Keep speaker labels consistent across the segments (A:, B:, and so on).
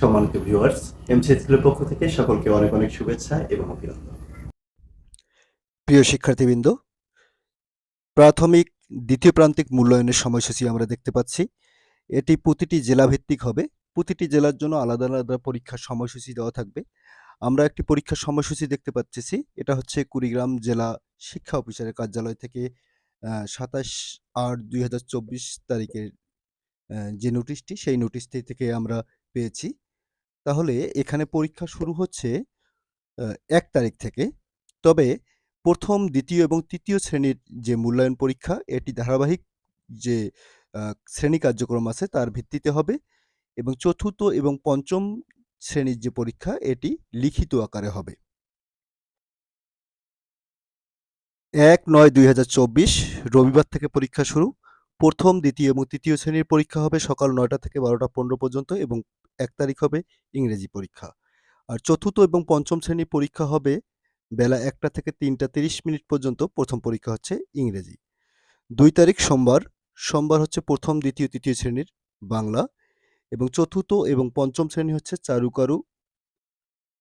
A: সম্মানিত viewers MC স্কুলের পক্ষ থেকে সকলকে অনেক অনেক শুভেচ্ছা এবং অভিনন্দন।
B: প্রিয় শিক্ষার্থীবৃন্দ, প্রাথমিক, দ্বিতীয় প্রান্তিক মূল্যায়নের সময়সূচি আমরা দেখতে পাচ্ছি। এটি প্রতিটি জেলাভিত্তিক হবে। প্রতিটি জেলার জন্য আলাদা আলাদা পরীক্ষার সময়সূচি দেওয়া থাকবে। আমরা একটি পরীক্ষার সময়সূচি দেখতে পাচ্ছি। এটা হচ্ছে কুড়িগ্রাম জেলা শিক্ষা অফিসারের কার্যালয় থেকে সাতাশ আট দুই তারিখের যে নোটিশটি সেই নোটিশটি থেকে আমরা পেয়েছি। তাহলে এখানে পরীক্ষা শুরু হচ্ছে এক তারিখ থেকে। তবে প্রথম, দ্বিতীয় এবং তৃতীয় শ্রেণির যে মূল্যায়ন পরীক্ষা, এটি ধারাবাহিক যে শ্রেণি কার্যক্রম আছে তার ভিত্তিতে হবে এবং চতুর্থ এবং পঞ্চম শ্রেণির যে পরীক্ষা, এটি লিখিত আকারে হবে। এক নয় দুই রবিবার থেকে পরীক্ষা শুরু। প্রথম, দ্বিতীয় এবং তৃতীয় শ্রেণির পরীক্ষা হবে সকাল নয়টা থেকে বারোটা পনেরো পর্যন্ত এবং এক তারিখ হবে ইংরেজি পরীক্ষা। আর চতুর্থ এবং পঞ্চম শ্রেণির পরীক্ষা হবে বেলা একটা থেকে তিনটা তিরিশ মিনিট পর্যন্ত প্রথম পরীক্ষা হচ্ছে ইংরেজি। দুই তারিখ সোমবার সোমবার হচ্ছে প্রথম, দ্বিতীয়, তৃতীয় শ্রেণির বাংলা এবং চতুর্থ এবং পঞ্চম শ্রেণি হচ্ছে চারুকারু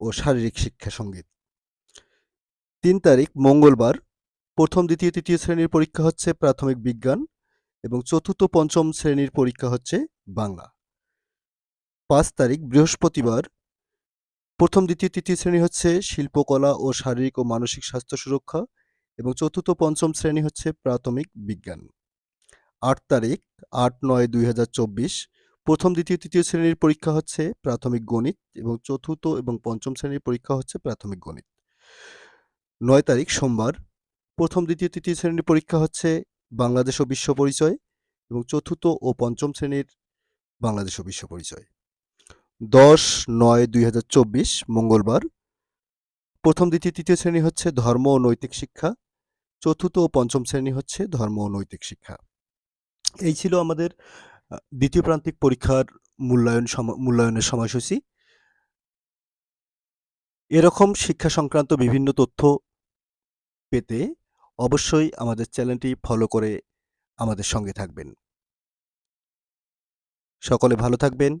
B: ও শারীরিক শিক্ষা সংগীত। তিন তারিখ মঙ্গলবার, প্রথম, দ্বিতীয়, তৃতীয় শ্রেণির পরীক্ষা হচ্ছে প্রাথমিক বিজ্ঞান এবং চতুর্থ, পঞ্চম শ্রেণির পরীক্ষা হচ্ছে বাংলা। পাঁচ তারিখ, বৃহস্পতিবার। প্রথম, দ্বিতীয়, তৃতীয় শ্রেণি হচ্ছে শিল্পকলা ও শারীরিক ও মানসিক স্বাস্থ্য সুরক্ষা এবং চতুর্থ, পঞ্চম শ্রেণি হচ্ছে প্রাথমিক বিজ্ঞান। আট তারিখ, আট, নয়, দুই হাজার চব্বিশ। প্রথম, দ্বিতীয়, তৃতীয় শ্রেণির পরীক্ষা হচ্ছে প্রাথমিক গণিত এবং চতুর্থ এবং পঞ্চম শ্রেণির পরীক্ষা হচ্ছে প্রাথমিক গণিত। নয় তারিখ, সোমবার। প্রথম, দ্বিতীয়, তৃতীয় শ্রেণির পরীক্ষা হচ্ছে বাংলাদেশ ও বিশ্ব পরিচয় এবং চতুর্থ ও পঞ্চম শ্রেণির বাংলাদেশ ও বিশ্ব পরিচয়। দশ নয় দুই মঙ্গলবার। প্রথম, দ্বিতীয়, তৃতীয় শ্রেণি হচ্ছে ধর্ম ও নৈতিক শিক্ষা। চতুর্থ ও পঞ্চম শ্রেণি হচ্ছে ধর্ম ও নৈতিক শিক্ষা। এই ছিল আমাদের দ্বিতীয় প্রান্তিক পরীক্ষার মূল্যায়ন মূল্যায়নের সময়সূচি। এরকম শিক্ষা সংক্রান্ত বিভিন্ন তথ্য পেতে অবশ্যই আমাদের চ্যানেলটি ফলো করে আমাদের সঙ্গে থাকবেন। সকলে ভালো থাকবেন।